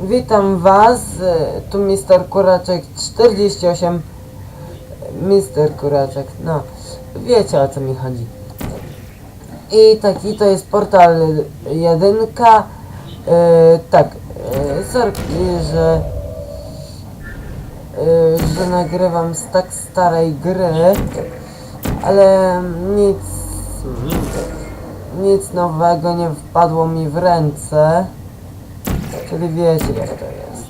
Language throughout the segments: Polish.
Witam Was, e, tu Mister Kuraczek 48. Mister Kuraczek, no, wiecie o co mi chodzi. I taki to jest portal jedynka. E, tak, e, sorki, że, że nagrywam z tak starej gry, ale nic, nic nowego nie wpadło mi w ręce. Czyli wiecie jak to jest.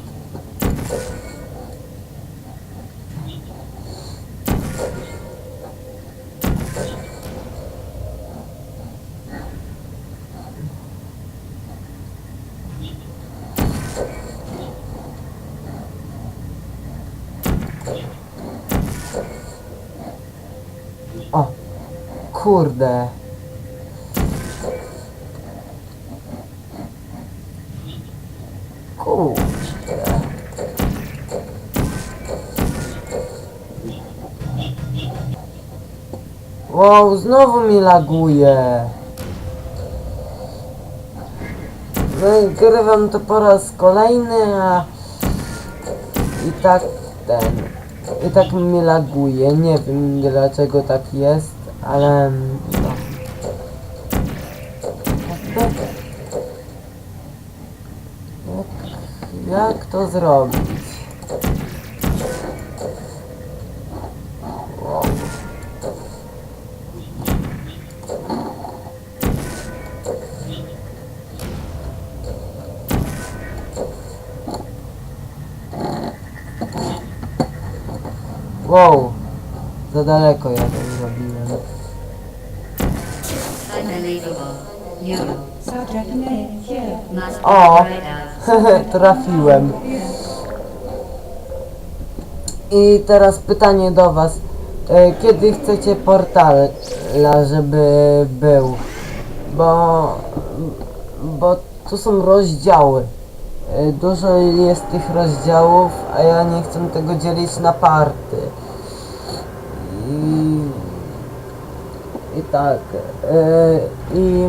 O, kurde. Wow, znowu mi laguje. Nagrywam to po raz kolejny, a i tak ten, i tak mi laguje. Nie wiem dlaczego tak jest, ale no. Jak, jak to zrobić? Wow. Wow, za daleko ja to zrobiłem. O, trafiłem. I teraz pytanie do Was. E, Kiedy chcecie portala, żeby był? Bo, bo tu są rozdziały. E, Dużo jest tych rozdziałów, a ja nie chcę tego dzielić na party. I, i tak. E, I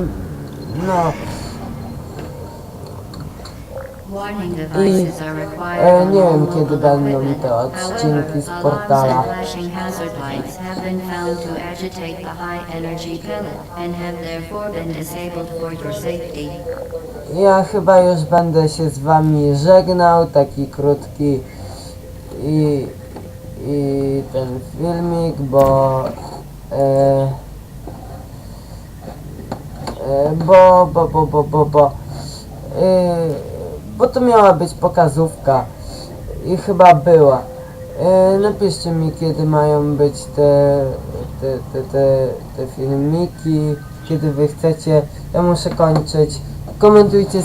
no. Warning devices are required E, nie all wiem kiedy będą te odcinki z portala. alarms and flashing hazard lights have been found to agitate the high energy pellet and have therefore been disabled for your safety. Ja chyba już będę się z wami żegnał, taki krótki i, i ten filmik, bo e, e, bo, bo, bo, bo, bo, bo, e, bo to miała być pokazówka i chyba była. E, napiszcie mi kiedy mają być te, te, te, te, te filmiki, kiedy wy chcecie. Ja muszę kończyć. Komentujcie,